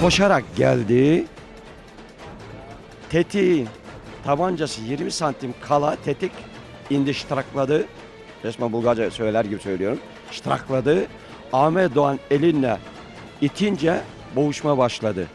koşarak geldi. Tetiğin tabancası 20 santim kala tetik indi şıtrakladı. Resmen Bulgarca söyler gibi söylüyorum. Şıtrakladı. Ahmet Doğan elinle itince boğuşma başladı.